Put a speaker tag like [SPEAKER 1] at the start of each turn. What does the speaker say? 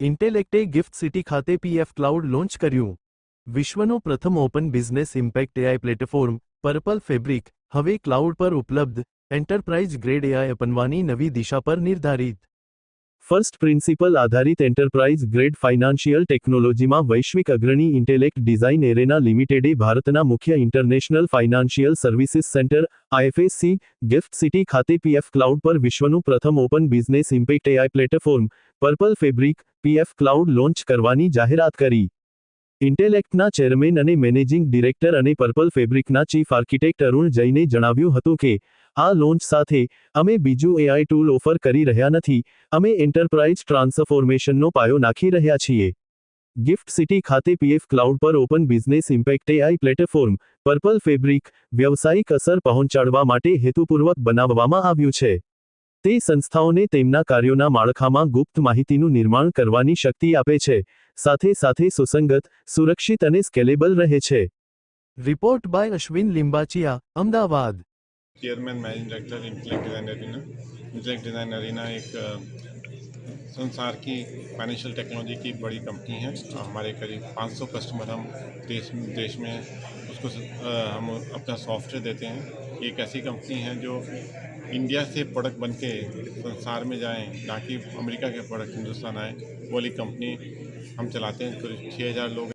[SPEAKER 1] ઇન્ટેલેક્ટે gift city ખાતે PF cloud launch કર્યું વિશ્વનો પ્રથમ open business impact AI platform purple fabric હવે ક્લાઉડ પર ઉપલબ્ધ એન્ટરપ્રાઇઝ ગ્રેડ એઆઈ અપનવાની નવી દિશા પર નિર્ધારિત ફર્સ્ટ પ્રિન્સિપલ આધારિત એન્ટરપ્રાઇઝ ગ્રેડ ફાઇનાન્શિયલ ટેકનોલોજીમાં વૈશ્વિક અગ્રણી ઇન્ટેલેક્ટ ડિઝાઇન એરેના લિમિટેડે ભારતના મુખ્ય international financial services centre IFSC GIFT city ખાતે પીએફ ક્લાઉડ પર વિશ્વનું પ્રથમ open business impact AI platform purple fabric PF cloud launch કરવાની જાહેરાત કરી. ઇન્ટેલેક્ટના ચેરમેન અને મેનેજિંગ ડિરેક્ટર અને પર્પલ ફેબ્રિકના ચીફ આર્કિટેક્ટ અરુણ જૈને જણાવ્યું હતું કે, આ લોન્ચ સાથે અમે બીજું એઆઈ ટૂલ ઓફર કરી રહ્યા નથી. અમે એન્ટરપ્રાઇઝ ટ્રાન્સફોર્મેશનનો પાયો નાખી રહ્યા છીએ. ગિફ્ટ સિટી ખાતે પીએફ ક્લાઉડ પર open business impact AI platform, purple fabric, વ્યવસાયિક અસર પહોંચાડવા માટે હેતુપૂર્વક બનાવવામાં આવ્યું છે. તે સંસ્થાઓને તેમના કાર્યોના માળખામાં ગુપ્ત માહિતીનું નિર્માણ કરવાની શક્તિ આપે છે. સાથે સાથે સુસંગત સુરક્ષિત અને સ્કેલેબલ રહે છે report by Ashwin Limbachiya Ahmedabad
[SPEAKER 2] chairman managing director Intellect Design Arena Intellect Design Arena एक अ, संसार की फाइनेंशियल टेक्नोलॉजी की बड़ी कंपनी है हमारे करीब 500 कस्टमर हम देश देश में उसको अ, हम अपना सॉफ्टवेयर देते हैं ये एक ऐसी कंपनी है जो इंडिया से प्रोडक्ट बन के संसार में जाएं ना कि अमेरिका के प्रोडक्ट हिंदुस्तान आए वो वाली कंपनी हम चलाते हैं करीब छः हज़ार लोग